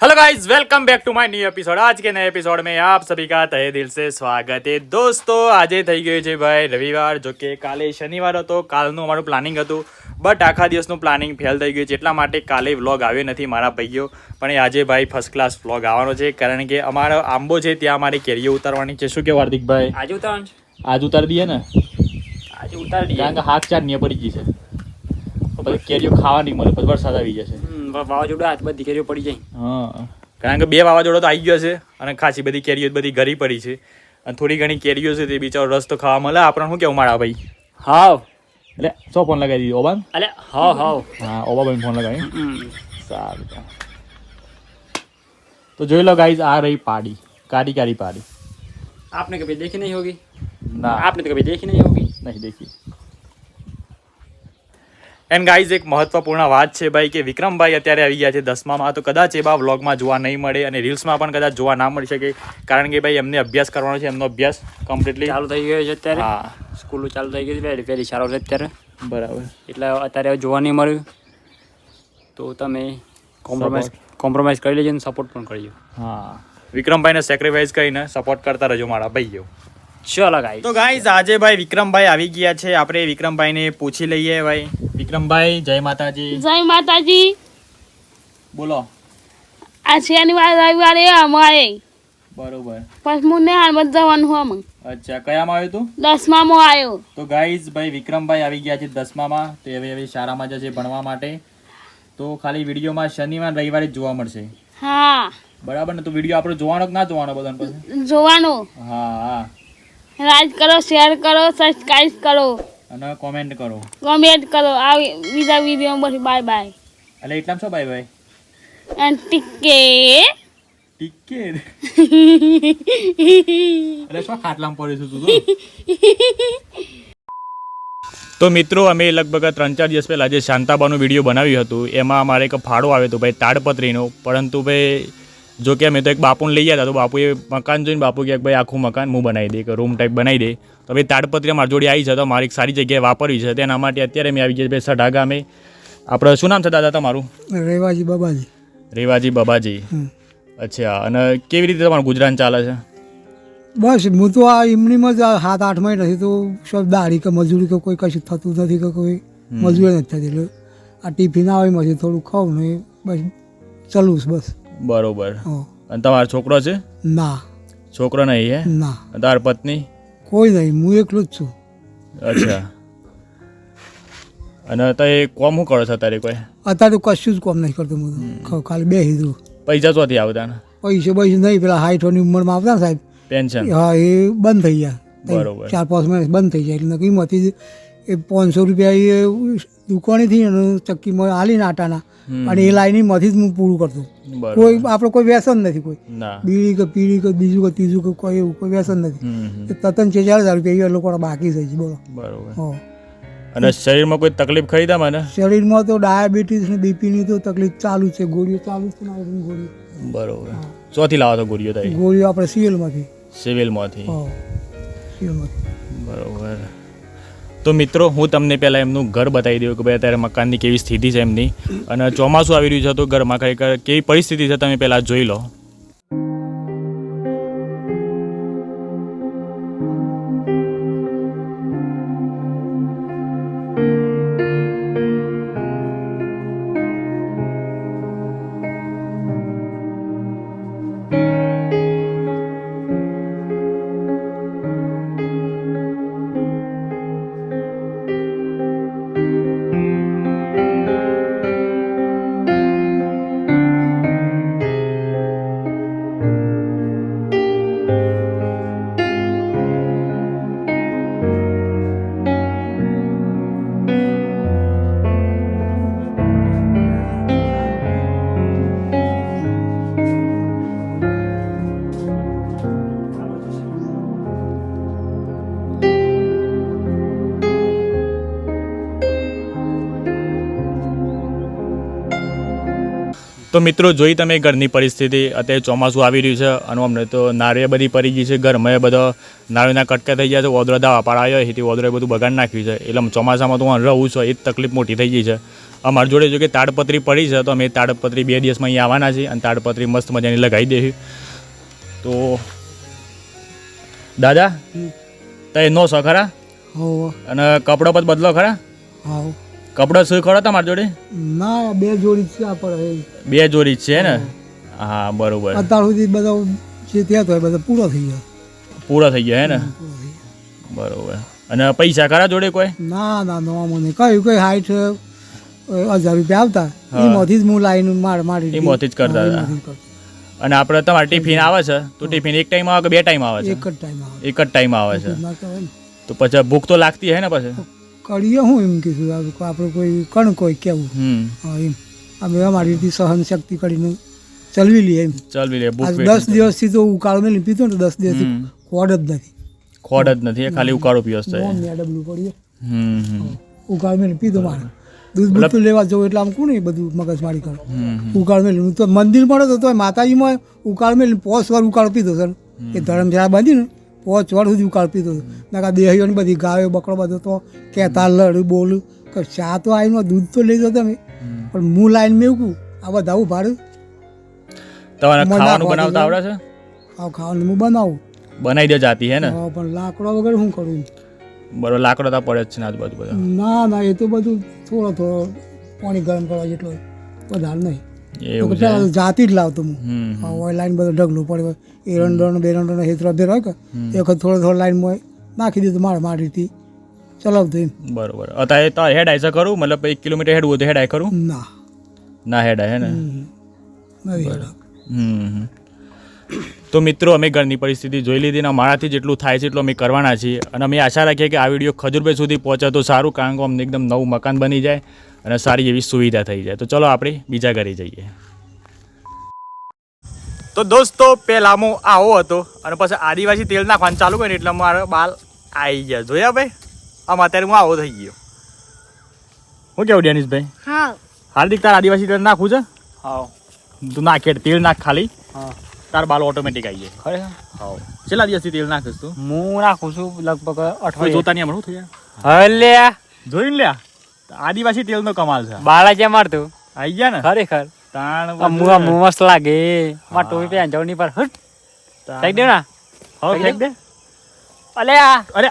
hello guys welcome back to my new episode आज के नए एपिसोड में आप सभी का तहे दिल से સ્વાગત છે દોસ્તો આજે થઈ ગયો છે ભાઈ રવિવાર જો કે કાલે શનિવાર હતો કાલનું અમારું પ્લાનિંગ હતું બટ આખા દિવસનું પ્લાનિંગ ફેલ થઈ ગયું છે એટલા માટે કાલે વ્લોગ આવ્યો નથી મારા ભાઈઓ પણ એ આજે ભાઈ ફર્સ્ટ ક્લાસ વ્લોગ આવવાનો છે કારણ કે અમારો આંબો છે ત્યાં અમારે કેરીઓ ઉતારવાની છે શું કે હાર્દિકભાઈ આજે ઉતારવાનું છે આજ ઉતારી દઈએ ને આજે ઉતારી દઈએ કારણ કે હાથ ચાર નિયમ પડી ગઈ છે તો પછી કેરીઓ ખાવા નહીં મળે પછી વરસાદ આવી જશે હમ, વા- વાવાઝોડું હાથ બધી કેરીઓ પડી જાય હા કારણ કે બે વાવાઝોડો તો આવી ગયો છે અને ખાસી બધી કેરીઓ બધી ઘરી પડી છે અને થોડી ઘણી કેરીઓ છે તે બિચારો રસ તો ખાવા મળે આપણને શું કેવું મારા ભાઈ હાવ એટલે શું ફોન લગાવી દીધો ઓબાન અલે હાવ હાવ હા ઓબાભાઈ ફોન લગાવી હમ. સારું ચાલ. તો જોઈ લો ગાઈઝ આ રહી પાડી કારી કારી પાડી आपने कभी देखी नहीं होगी ના आपने तो कभी देखी नहीं होगी નહીં દેખી એન્ડ ગાઈઝ એક મહત્વપૂર્ણ વાત છે ભાઈ કે વિક્રમભાઈ અત્યારે આવી ગયા છે દસમામાં. તો કદાચ એ બા વ્લોગમાં જોવા નહીં મળે અને રીલ્સમાં પણ કદાચ જોવા ના મળી શકે. કારણ કે ભાઈ એમને અભ્યાસ કરવાનો છે એમનો અભ્યાસ કમ્પ્લીટલી ચાલુ થઈ ગયો છે અત્યારે. હા. સ્કૂલ ચાલુ થઈ ગઈ છે પહેલી સારો છે અત્યારે. બરાબર. એટલે અત્યારે જોવા નહીં મળ્યું. તો તમે કોમ્પ્રોમાઇઝ કોમ્પ્રોમાઇઝ કરી લેજો અને સપોર્ટ પણ કરજો. હા. વિક્રમભાઈને સેક્રિફાઈસ કરીને સપોર્ટ કરતા રહેજો મારા ભાઈઓ. ચલો ગાઈ તો ગાઈઝ આજે ભાઈ વિક્રમભાઈ આવી ગયા છે. આપણે વિક્રમભાઈને પૂછી લઈએ ભાઈ. વિક્રમભાઈ જય માતાજી. જય માતાજી. બોલો. આ શનિવાર રવિવારે અમારે. બરોબર. પછી હું નેહાળમાં જવાનું હમ અચ્છા કયામાં આવ્યો તું? દસમામાં આવ્યો. તો ગાઈઝ ભાઈ વિક્રમભાઈ આવી ગયા છે દસમામાં. તો હવે હવે શાળામાં જશે ભણવા માટે. તો ખાલી વિડીયોમાં શનિવાર રવિવારે જ જોવા મળશે. હા. બરાબર ને? તો વીડિયો આપણો જોવાનો કે ના જોવાનો બધાને પછી જોવાનું. હા હા. લાઈક કરો શેર કરો સબસ્ક્રાઇબ કરો. અને કોમેન્ટ કરો. કોમેન્ટ કરો. આ બીજા વીડિયો પછી બાય બાય એટલે એટલા શું બાય બાય અને ટીકે. ટીકે? એટલે શું ખાટલામાં પડ્યું છું તું તો? તો મિત્રો અમે લગભગ ત્રણ ચાર દિવસ પહેલાં જે શાંતાબાનું વીડિયો બનાવ્યું હતું એમાં અમારે એક ફાળો આવ્યો હતો ભાઈ તાડપત્રીનો. પરંતુ ભાઈ જો કે અમે તો એક બાપુને લઈ ગયા હતા તો બાપુએ મકાન જોઈને બાપુ કે ભાઈ આખું મકાન હું બનાવી દે કે રૂમ ટાઈપ બનાવી દે. તો ભાઈ તાડપત્રી મારી જોડે આવી છે તો મારી એક સારી જગ્યાએ વાપરવી છે. તેના માટે અત્યારે મેં આવી ગયા ભાઈ સઢા ગામે આપણે શું નામ છે દાદા તમારું? રેવાજી બાબાજી. રેવાજી બાબાજી. અચ્છા અને કેવી રીતે તમારું ગુજરાન ચાલે છે? બસ હું તો આ એમનીમાં જ સાત આઠ મહિના નથી તો સબ દાડી કે મજૂરી કે કોઈ કશું થતું નથી કે કોઈ મજૂરી નથી થતી. એટલે આ ટિફિન આવે એમાંથી થોડું ખાઉં ને બસ ચાલુ બસ. બરોબર. અને તમારો છોકરો છે? ના. છોકરો નહીં હે? ના. તાર પત્ની? કોઈ નહીં હું એકલો જ છું. અચ્છા. અને અત્યારે કોમ શું કરો છો અત્યારે કોઈ? અત્યારે કશું જ કોમ નહીં કરતું હું ખાલી બે હીધું પૈસા ચોથી આવતા ને પૈસે પૈસે નહીં પેલા હાઈઠોની ઉંમરમાં આવતા સાહેબ. પેન્શન. હા એ બંધ થઈ ગયા. બરોબર. ચાર પાંચ મહિના બંધ થઈ જાય એટલે કિંમતી એ પાંચસો રૂપિયા એ દુકાનેથી ચક્કીમાં આલીને આટાના. અને એ લાઈનીમાંથી જ હું પૂરું કરતો. કોઈ આપણે કોઈ વ્યસન નથી કોઈ. બીડી કે પીડી કે બીજું કે ત્રીજું કે કોઈ એવું કોઈ વ્યસન નથી. છે ચાર હજાર રૂપિયા એ લોકો બાકી થઈ છે બોલો. બરોબર. અને શરીરમાં કોઈ તકલીફ ખરી મને શરીરમાં તો ડાયાબિટીસ ને બીપીની તો તકલીફ ચાલુ છે ગોળીઓ ચાલુ છે ગોળીઓ. બરોબર. ચોથી લાવો તો ગોળીઓ થાય ગોળીઓ આપણે સિવિલમાંથી સિવિલમાંથી સિવિલમાંથી તો મિત્રો, હું તમને પહેલાં એમનું ઘર બતાવી દઉં કે ભાઈ અત્યારે મકાનની કેવી સ્થિતિ છે એમની. અને ચોમાસું આવી રહ્યું છે, તો ઘરમાં ખરેખર કેવી પરિસ્થિતિ છે, તમે પહેલાં જોઈ લો. તો મિત્રો જોઈ તમે ઘરની પરિસ્થિતિ. અત્યારે ચોમાસું આવી રહ્યું છે અને અમને તો નાળિયેર બધી પડી ગઈ છે. ઘરમાં બધા નાળીના કટકા થઈ ગયા છે. ઓદરો દાવા પાડ આવ્યો. એથી ઓદરોએ બધું બગાડ નાખ્યું છે. એટલે ચોમાસામાં તો હું રહું છું. એ જ તકલીફ મોટી થઈ ગઈ છે. અમારી જોડે જો કે તાડપત્રી પડી છે તો અમે તાડપત્રી બે દિવસમાં અહીંયા આવવાના છીએ અને તાડપત્રી મસ્ત મજાની લગાવી દઈશું. તો દાદા તય નો છો ખરા? અને કપડો પર બદલો ખરા? હાવ. કપડો સુઈ ખરો તમારી જોડે? ના બે જોડી છે આપણે બે જોડી છે ને? હા બરોબર. અત્યાર સુધી બધા જે ત્યાં તો બધા પૂરો થઈ ગયા. પૂરો થઈ ગયા હે ને. બરોબર. અને પૈસા ખરા જોડે કોઈ? ના ના નો મને કયું કઈ હાઈટ હજાર રૂપિયા આવતા. એમાંથી જ હું લાઈન માર મારી એમાંથી જ કરતા હતા. અને આપણે તમારે ટિફિન આવે છે? તો ટિફિન એક ટાઈમ આવે કે બે ટાઈમ આવે છે? એક જ ટાઈમ આવે. એક જ ટાઈમ આવે છે. તો પછી ભૂખ તો લાગતી હે ને પછી? કરીએ હું એમ કીધું આપણે કોઈ કણ કોઈ કેવું. હા એમ. અમે અમારી રીતે સહન શક્તિ કરીને ચલવી લઈએ એમ. ચલવી લઈએ દસ દિવસથી તો ઉકાળો મેં પીતો ને દસ દિવસથી ખોડ જ નથી. ખોડ જ નથી એ ખાલી ઉકાળો પીવસ છે. ડબલું પડીએ. ઉકાળ મેં પીધો મારે. દૂધ બધું લેવા જવું એટલે આમ કોણ બધું મગજમારી કરે. ઉકાળ મેં તો મંદિર મળે તો માતાજીમાં ઉકાળ મેં પોસ વાર ઉકાળો પીધો સર એ ધર્મશાળા બાંધી ને પોચ વાર સુધી ઉકાળ પીધો નકા દેહીઓની બધી ગાયો બકરો બધો તો કહેતા લડ બોલ. કે ચા તો આવીને દૂધ તો લઈ દો તમે. પણ હું લાઈન મેં એવું આ બધા આવું ભાડું તમારે ખાવાનું બનાવતા આવડે છે? આ ખાવાનું હું બનાવું. બનાવી દે જાતી હે ને? પણ લાકડા વગર શું કરું બરોબર લાકડો તો પડે જ છે ને આજુબાજુ બધા. ના ના એ તો બધું થોડો થોડો પાણી ગરમ કરવા જેટલો વધારે નહીં. જાતી જ લાવતો હું. હોય લાઈન બધો ઢગલો પડે બેરણ ડોણ હેતરો ભેર હોય કે. એ વખત થોડો થોડો લાઈનમાં નાખી દીધું મારે મારી રીતે. ચલાવતો એમ. બરોબર. અત્યારે તો હેડ આઈ છે ખરું? મતલબ એક કિલોમીટર હેડવું હોય તો હેડ આઈ કરું ના. ના હેડ આય હે ને? હમ. તો મિત્રો અમે ઘરની પરિસ્થિતિ જોઈ લીધી ને મારાથી જેટલું થાય છે એટલું અમે કરવાના છીએ. અને અમે આશા રાખીએ કે આ વીડિયો ખજુરભાઈ સુધી પહોંચે તો સારું કારણ કે અમને એકદમ નવું મકાન બની જાય. અને સારી એવી સુવિધા થઈ જાય. તો ચલો આપણે બીજા ઘરે જઈએ. તો દોસ્તો પહેલાં હું આવો હતો અને પછી આદિવાસી તેલ નાખવાનું ચાલુ કર્યું એટલે મારો બાલ આવી ગયા. જોયા ભાઈ? આમ અત્યારે હું આવો થઈ ગયો. હું કેવું ડેનિશભાઈ? હા. હાર્દિક તાર આદિવાસી તેલ નાખવું છે? હા. તું નાખે તેલ નાખ ખાલી. હા. તાર બાલ ઓટોમેટિક આવી જાય. ખરેખર હાવ કેટલા દિવસથી તેલ નાખીશ તું? હું નાખું છું લગભગ અઠવાડિયે. જોતા નહીં હમણાં થઈ થઈ હલ્યા જોઈને લ્યા. આદિવાસી તેલનો કમાલ છે. બાળા જે મારતું આવી ગયા ને? ખરેખર. તાણ મુવા મસ્ત લાગે. માં ટોપી પહેન જવની પર હટ. ફેંક દે ના હો ફેંક દે. અલે આ. અરે.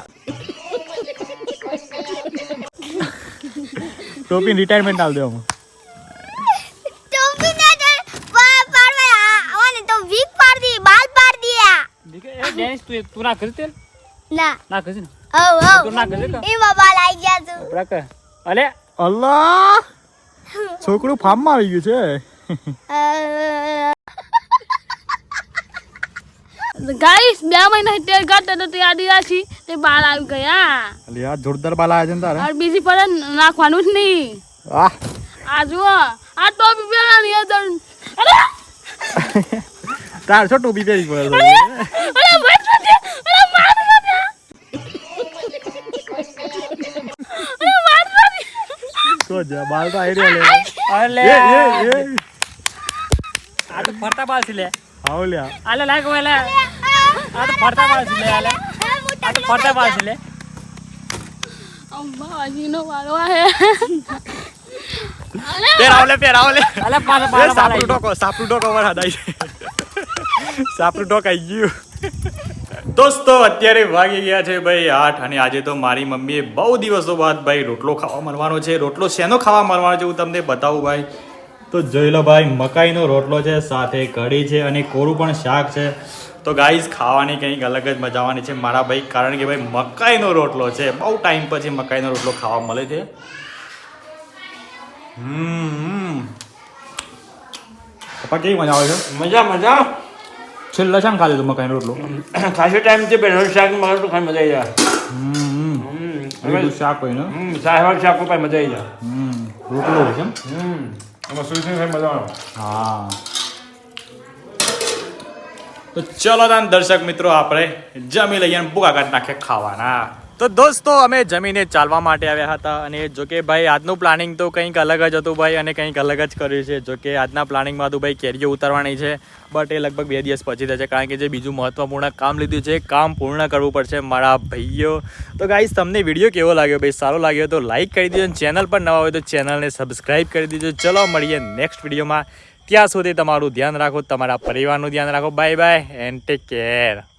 ટોપી રિટાયરમેન્ટ આલ દે હું ટોપી ના દે. પાડવા આવને તો વીક પાડ દી બાલ પાડ દિયા એ ડેન્સ તું તું ના કરી ના. ના કરજે ને? ઓ તું ના કરજે એ બાલ આવી ગયા તું. કે અલે અલ્લાહ! છોકરું ફાર્મમાં આવી ગયું છે. ગાઈસ બે મહિના તેલ કાઢતા તો તે આદિવાસી તે બહાર આવી ગયા અલે આ જોરદાર બાલ આવ્યા છે તારે. और બીજી પર નાખવાનું જ નહીં. વાહ આ જુઓ આ ટોપી પહેરવાની અરે! તાર છો ટોપી પહેરી પડે અરે ભાઈ શું છે? અરે માર નથી. અરે માર નથી. તો જા બાલ તો આવી રહ્યા અલે. લે એ એ એ. આ તો ફરતા બાલ છે લે. આવ લે આલે લાગ વેલે આ તો ફરતા બાલ છે લે આલે. આ તો ફરતા બાલ છે લે. અંબાજીનો વારો હે. પહેરાવ લે પહેરાવ લે આલે પાછા બાલ સાપરું ટોકો સાપરું ટોકો વર હદાઈ સાપરું ટોકાઈ ગયું. દોસ્તો, અત્યારે વાગી ગયા છે ભાઈ આઠ અને આજે તો મારી મમ્મીએ બહુ દિવસો બાદ ભાઈ રોટલો ખાવા મળવાનો છે. રોટલો શેનો ખાવા મળવાનો છે હું તમને બતાવું ભાઈ. તો જોઈ લો ભાઈ, મકાઈનો રોટલો છે, સાથે કઢી છે અને કોરું પણ શાક છે. તો ગાઈઝ, ખાવાની કંઈક અલગ જ મજા આવવાની છે મારા ભાઈ, કારણ કે ભાઈ મકાઈનો રોટલો છે. બહુ ટાઈમ પછી મકાઈનો રોટલો ખાવા મળે છે. હમ. પપ્પા, કેવી મજા આવે છે? મજા મજા. છેલ્લા શાક ખાધો તમે મકાઈનો રોટલો? ખાસો ટાઈમ છે બેનો શાક મળે તો ખાઈ મજા આવી જાય. હમ હમ. બધું શાક હોય ને? સાહેબ શાક ઉપર મજા આવી જાય. હમ રોટલો હોય છે એમ? હમ. એમાં સુઈ સુઈ ખાઈ મજા આવે. હા. તો ચલો તાન દર્શક મિત્રો આપણે જમી લઈએ ભૂકા કાઢી નાખે ખાવાના. તો દોસ્તો, અમે જમીને ચાલવા માટે આવ્યા હતા અને જો કે ભાઈ, આજનું પ્લાનિંગ તો કંઈક અલગ જ હતું ભાઈ અને કંઈક અલગ જ કર્યું છે. જો કે આજના પ્લાનિંગમાં તો ભાઈ કેરીઓ ઉતારવાની છે બટ એ લગભગ બે દિવસ પછી થશે, કારણ કે જે બીજું મહત્વપૂર્ણ કામ લીધું છે કામ પૂર્ણ કરવું પડશે મારા ભાઈઓ. તો ગાઈઝ તમને વીડિયો કેવો લાગ્યો? ભાઈ, સારો લાગ્યો તો લાઈક કરી દીજો ચેનલ પર નવા હોય તો ચેનલને સબસ્ક્રાઈબ કરી દીજો. ચલો, મળીએ નેક્સ્ટ વિડીયોમાં ત્યાં સુધી તમારું ધ્યાન રાખો, તમારા પરિવારનું ધ્યાન રાખો. Bye bye and take care